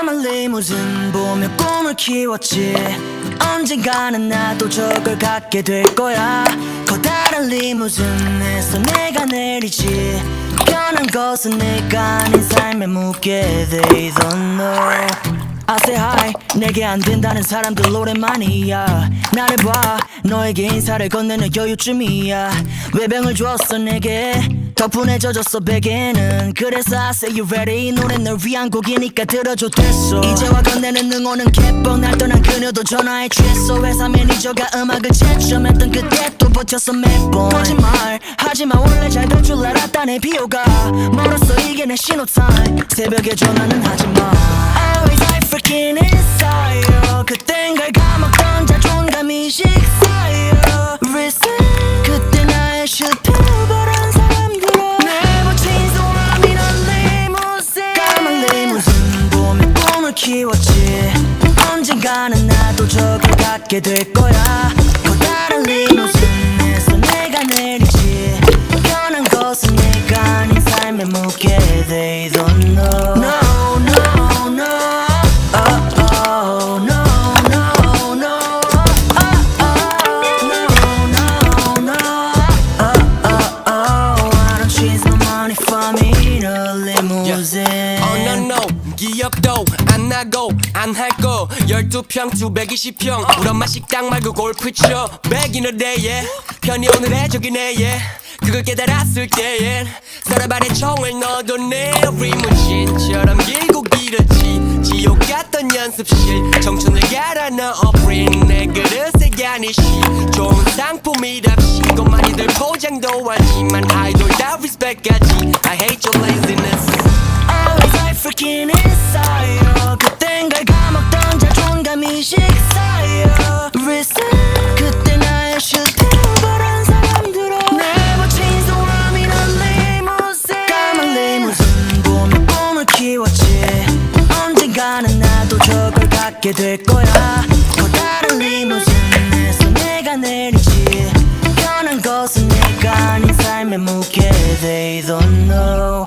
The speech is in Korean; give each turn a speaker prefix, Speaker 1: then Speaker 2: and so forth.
Speaker 1: 까만 리무진 보며 꿈을 키웠지. 언젠가는 나도 저걸 갖게 될 거야. 커다란 리무진에서 내가 내리지. 변한 것은 내가 아닌 삶에 묻게. Don't know. I say hi. 내게 안 된다는 사람들 오랜만이야. 나를 봐. 너에게 인사를 건네는 여유쯤이야. 외병을 줬어 내게 덕분에 젖었어 베개는. 그래서 I say you ready. 이 노래 널 위한 곡이니까 들어줘 됐어. 이제와 건네는 응원은 개뻥 날 떠난 그녀도 전화에 취했어. 회사 매니저가 음악을 채점했던 그때 또 버텼어 매번. 거짓말 하지마. 원래 잘 될 줄 알았다 내 비호가. 멀었어 이게 내 신호타임 새벽에 전화는 하지마. Always I freaking 키웠지 언젠가는 나도 저걸 갖게 될 거야 커다란 리무진에서 내가 내리지 변한 것은 내가 아닌 삶에 묻게 They don't know No no no oh, oh, no no no oh, oh, no no no oh, oh, oh I don't chase no money for me in a limousine
Speaker 2: Oh no no 기억도 안 나고 안 할 거. 12평 220평. 우리 엄마 식당 말고 골프 쳐. Back in 편히 오늘의 저기 내예. 그걸 깨달았을 때엔 서랍 안에 총을 넣어도 내 리무진처럼 길고 길었지. 지옥 같던 연습실. 청춘을 갈아 넣어 프린 내 그릇에 가니시 좋은 상품이랍시 고 많이들 포장도 하지만 아이돌 다 리스펙하지. I hate your laziness.
Speaker 1: I freaking inside 알게 될 거야. 또 다른 리무진에서 내가 내리지. 변한 것은 내가 아닌 삶에 묵게 They don't know.